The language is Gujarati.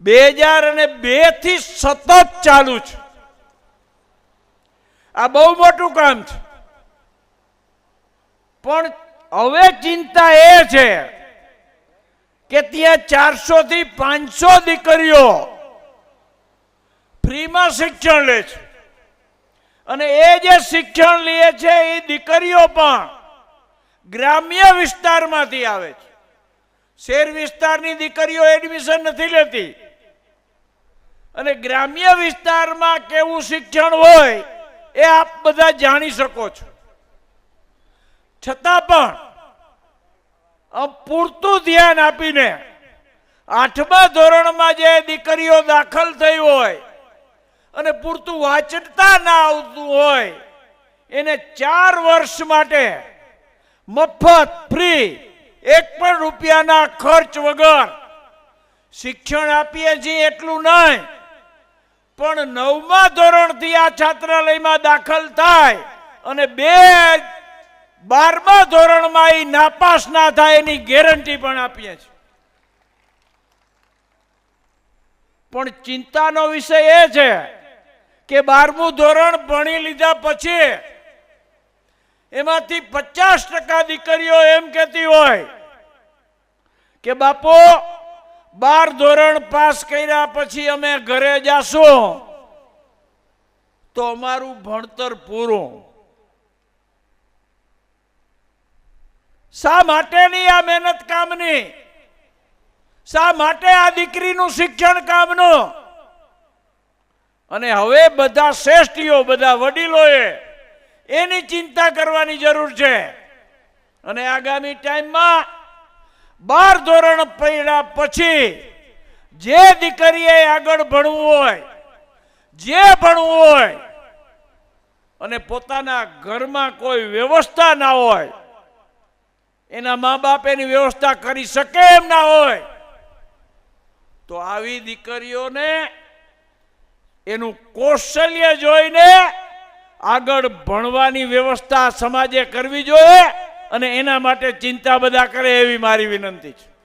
બે હજાર અને બેથી સતત ચાલુ છે. આ બહુ મોટું કામ છે. પણ હવે ચિંતા એ છે કે ત્યાં ચારસો થી પાંચસો દીકરીઓ ફ્રીમાં શિક્ષણ લે છે. અને એ જે શિક્ષણ લે છે એ દીકરીઓ પણ ગ્રામ્ય વિસ્તારમાંથી આવે છે. શહેર વિસ્તારની દીકરીઓ એડમિશન નથી લેતી. અને ગ્રામ્ય વિસ્તારમાં કેવું શિક્ષણ હોય એ આપ બધા જાણી શકો છો. છતાં પણ પૂરતું ધ્યાન આપીને આઠમા ધોરણમાં જે દીકરીઓ દાખલ થઈ હોય અને પૂરતું વાંચતા ના આવતું હોય, એને ચાર વર્ષ માટે મફત, ફ્રી, એક પણ રૂપિયાના ખર્ચ વગર શિક્ષણ આપીએ છીએ એટલું નહીં. પણ નવમા ધોરણથી આ છાત્રાલયમાં દાખલ થાય અને બે બારમા ધોરણમાં એ નાપાસ ના થાય એની ગેરંટી પણ આપીએ છીએ. પણ ચિંતાનો વિષય એ છે કે બારમું ધોરણ ભણી લીધા પછી એમાંથી પચાસ ટકા દીકરીઓ એમ કહેતી હોય કે બાપુ બાર ધોરણ પાસ કર્યા પછી અમે ઘરે જાશું, તો અમારું ભણતર પૂરું. શા માટેની આ મહેનત કામની? શા માટે આ દીકરીનું શિક્ષણ કામનું? અને હવે બધા શ્રેષ્ઠીઓ, બધા વડીલોએ એની ચિંતા કરવાની જરૂર છે. અને આગામી ટાઈમમાં બાર ધોરણ પડ્યા પછી જે દીકરીએ આગળ ભણવું હોય, જે ભણવું હોય, અને પોતાના ઘરમાં કોઈ વ્યવસ્થા ના હોય, એના મા બાપ એની વ્યવસ્થા કરી શકે એમ ના હોય, તો આવી દીકરીઓને એનું કૌશલ્ય જોઈને આગળ ભણવાની વ્યવસ્થા સમાજે કરવી જોઈએ. અને એના માટે ચિંતા બધા કરે એવી મારી વિનંતી છે.